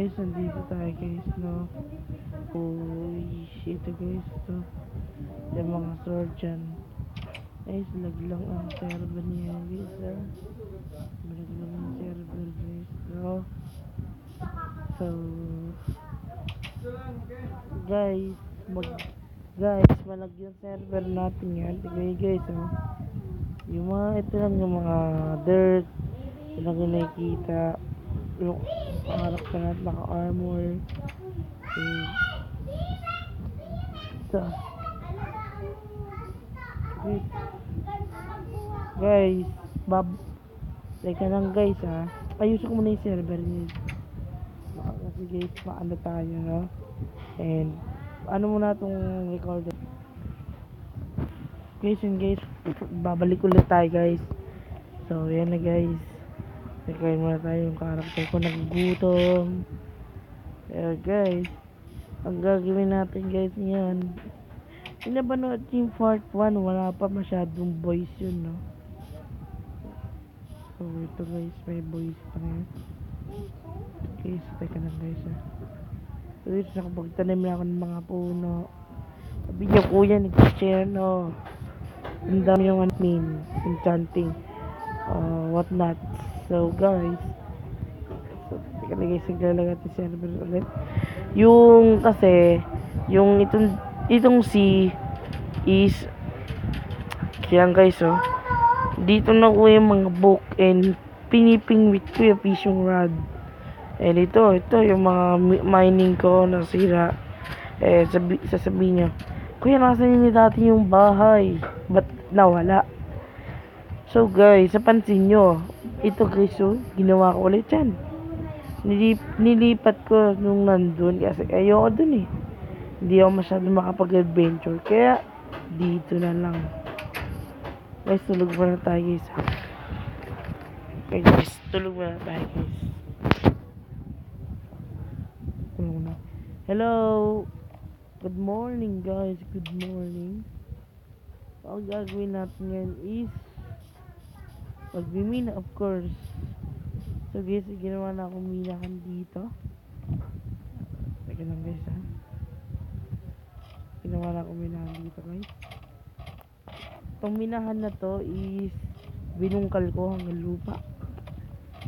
Guys, nandito tayo guys, no? Uy, shit guys, to. Yung mga dyan. Guys, lag lang ang server niya guys, ha? Lag lang ang server guys, no? So, guys, mag guys, malag yung server natin yan. Tignan nyo, guys, oh. Yung mga, ito lang yung mga dirt. Ito yung nakikita. Yung harap ka natin naka-armor. Okay. Ito. Wait. Guys, bab Teka lang guys ha. Ayusin ko muna yung server niyo. Baka kasi guys, paano tayo no? And, ano muna itong recorder. Guys, yun guys, babalik ulit tayo guys. So, yan na guys. Record muna tayo yung character ko nagugutom. Pero guys, ang gagawin natin guys ngayon, pinapanood yung part 1, wala pa masyadong voice yun, no? So, ito guys, may voice pa ngayon. Guys, teka lang guys, ha. So, guys, nakapagtanim na ako ng mga puno. Sabi niyo, kuya, nag-share, no? Ang dami yung admin, enchanting, uh, what not. So, guys, so, teka lang guys, naglalagay natin server ulit. Yung, kasi, yung itong, itong C is, yan guys, oh. Dito na ko yung mga book and pinipingwit ko yung fishing rod. And ito, ito yung mga mi- mining ko na sira. Eh, sabi, sasabihin nyo, Kuya, nasan yun dati yung bahay? Ba't nawala? So guys, napansin nyo, ito guys, oh, ginawa ko ulit yan. Nilip, nilipat ko nung nandun kasi ayoko dun eh. Hindi ako masyado makapag-adventure. Kaya, dito na lang. Guys, tulog muna tayo guys. guys, tulog muna tayo guys. Tulog na. Hello! Good morning guys, good morning. Ang gagawin natin ngayon is Magbimina of course. So guys, ginawa na akong minahan dito. Teka lang guys ha. Ginawa na akong minahan dito guys. Itong minahan na to is binungkal ko hanggang lupa.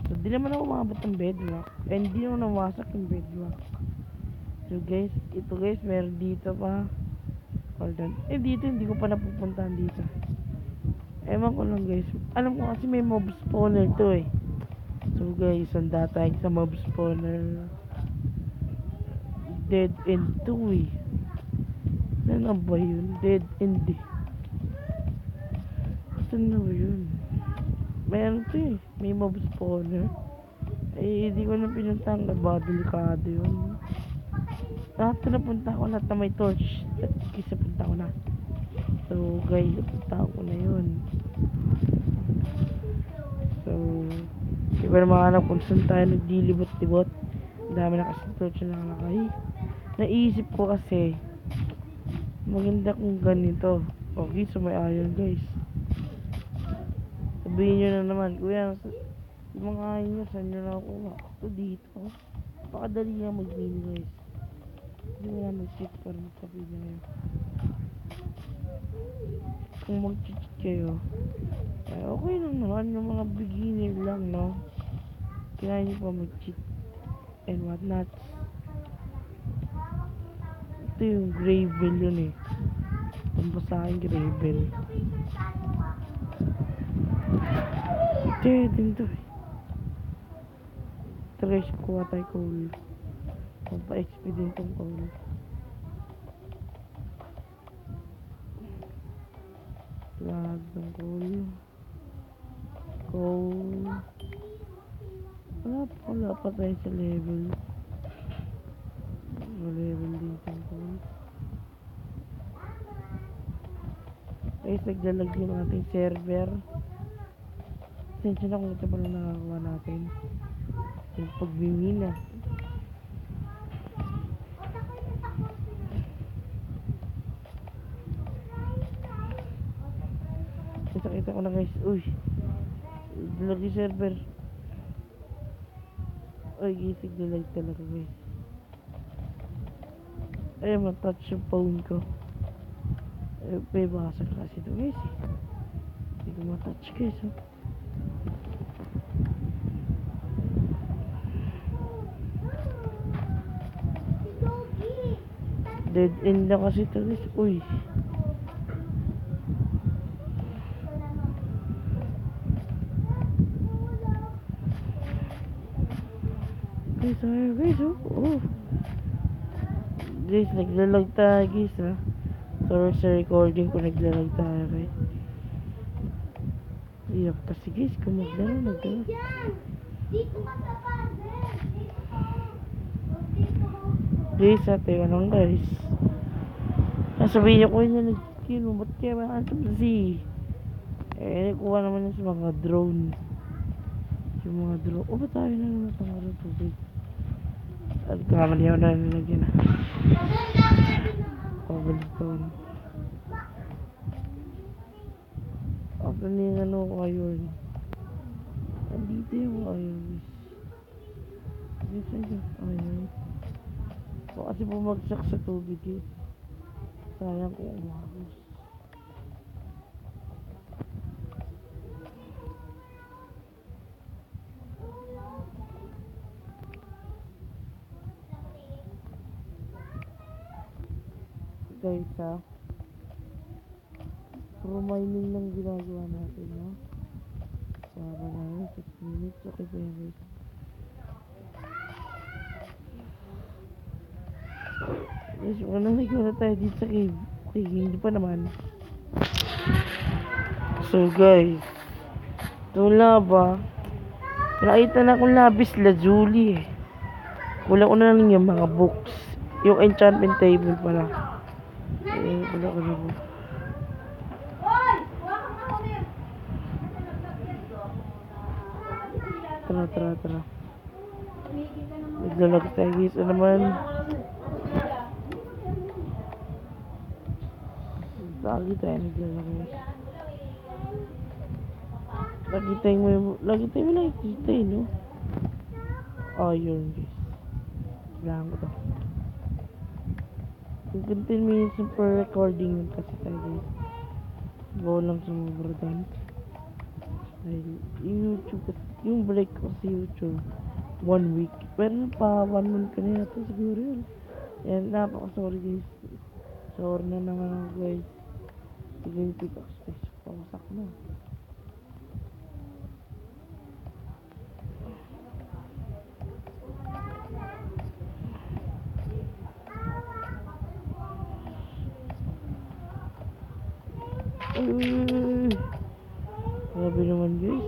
So di naman ako umabot ng bedrock. And di naman nawasak yung bedrock. So guys, ito guys, meron dito pa. Hold on. Eh dito, hindi ko pa napupuntahan dito. Ewan ko lang guys. Alam ko kasi may mob spawner to eh. So guys, handa tayo sa mob spawner. Dead end 2 eh. Saan na ba yun? Dead end eh. Saan na ba yun? Meron to eh. May mob spawner. Eh, hindi ko na pinuntahan. Ba, delikado yun. Lahat na napunta ko lahat na may torch. At kisa punta ko na. So, guys, napunta ko na yun. So, di na mahanap kung saan tayo nagdilibot-libot. Ang dami na kasi torch na nakalakay. Naisip ko kasi, maganda kung ganito. Okay, so may iron, guys. Sabihin nyo na naman, kuya, yung mga iron nyo, saan nyo na ako? Ito dito. Pakadali nga mag-mini, guys. Hindi mo na mag-cheat para magsabihin nyo yun kung mag-cheat kayo, eh, okay lang naman yung mga beginner lang, no? Kaya nyo pa mag-cheat and what not. Ito yung gravel yun eh. Tumpa sa akin gravel. Ito din to eh. Trash kuha tayo coal. Magpa-XP din tong coal. Lag ng coal. Coal. Wala wala pa tayo sa level. Level dito. Guys, naglalag yung ating server. Sensya na kung ito pa lang nakakuha natin. Yung pagbimina. Kita-kita ko na guys. Uy. Lagi server. Ay, gisig na light talaga guys. Ay, matouch yung phone ko. Ay, may basag kasi ito guys eh. Hindi ko matouch guys oh. Dead end na kasi ito guys. Uy. Guys, tayo guys oh. oh. Guys, naglalag tayo guys ah. Sorry sa recording ko naglalag tayo guys. Hirap kasi guys kung maglaro, maglaro. Dito ka sa puzzle. Dito Dito ka. Guys, ate lang guys. Sasabihin ko niya nag kino, ba't kaya mahanap na si? Eh, kuha naman yun sa mga drone. Yung mga drone. O, ba't tayo na naman mga tubig? At kamali ako na nalagyan na. Ako na yung ano ko ayun. Andito yung ayun. Dito yung ayun. O kasi bumagsak sa tubig eh. Sayang kung umagos. Guys ha. Puro mining lang ginagawa natin no. Para na yun, 6 minutes. Okay pa yan guys. Guys, wala na tayo dito sa cave. Okay, hindi pa naman. So guys, ito laba. Nakita na akong labis lazuli eh. Kulang ko na lang yung mga books. Yung enchantment table pala. Eh, wala ko na. Tara, tara, tara. Naglalag tayo guys. Ano naman? Lagi tayo naglalag guys. Lagi tayo mo, lagi tayo mo nakikita eh, no? Oh, yun guys. Kailangan ko to. Yung 10 minutes per recording yun kasi tayo guys. Go lang sumubra doon. Dahil YouTube, yung break ko sa YouTube, one week. Pero pa one month kanina to siguro yun. Yan, napaka sorry guys. Sorry na naman ako guys. Sige yung pickaxe guys. Pawasak na. Uy! Grabe naman guys.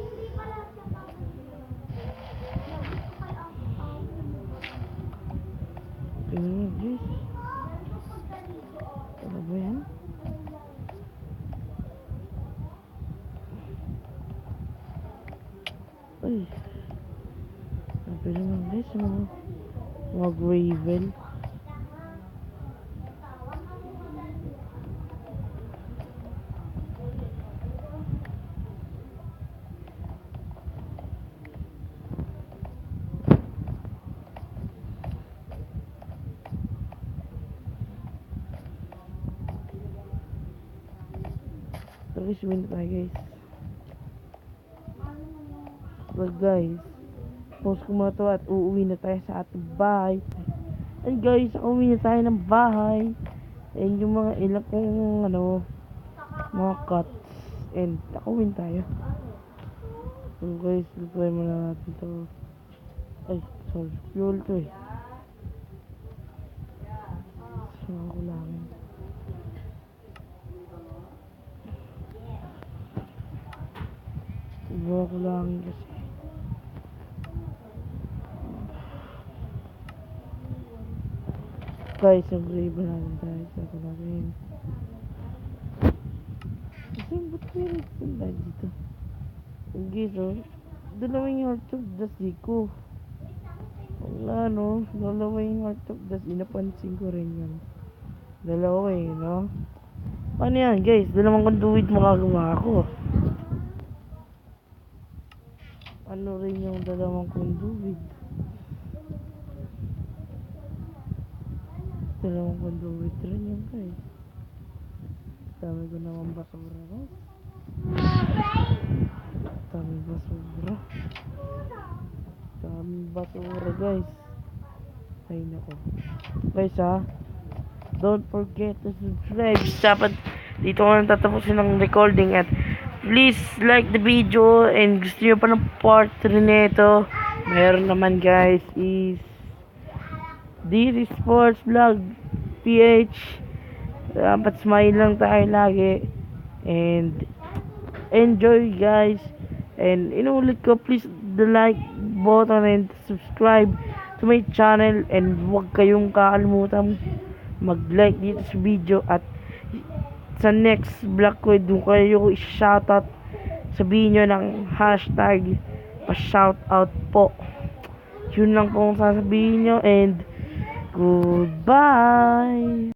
Naman guys. Ano ba yan? Ay. Grabe naman guys. Mga, mga gravel. Minute tayo guys. Well guys, post ko muna to at uuwi na tayo sa ating bahay. And guys, uuwi na tayo ng bahay. And yung mga ilang kong ano, mga cuts. And nakawin tayo. So guys, try muna natin to. Ay, sorry. Fuel to eh. So, ako lang. Iba ko lang kasi. Guys, ang grave natin sa ako natin. Kasi ba't may tayo dito? Guys, oh. Dalawang heart of the ko. Wala, no? Dalawang heart of the Inapansin ko rin yun. Dalawa eh, no? Ano yan, guys? Dalawang conduit makagawa ako. ano rin yung dalawang kong tubig dalawang kong tubig rin yun guys. Dami ko naman basura ko dami basura. Dami basura guys. Ay nako. Guys ha? Don't forget to subscribe. Dapat dito ko nang tatapusin ng recording at please like the video and gusto nyo pa ng part 3 nito. Meron naman guys is is Sports Vlog PH. Dapat smile lang tayo lagi. And enjoy guys. And inulit ko please the like button and subscribe to my channel and huwag kayong kakalimutan mag-like dito sa video at sa next vlog ko doon kayo i-shoutout. Sabihin nyo ng hashtag pa-shoutout po. Yun lang po ang sasabihin nyo and goodbye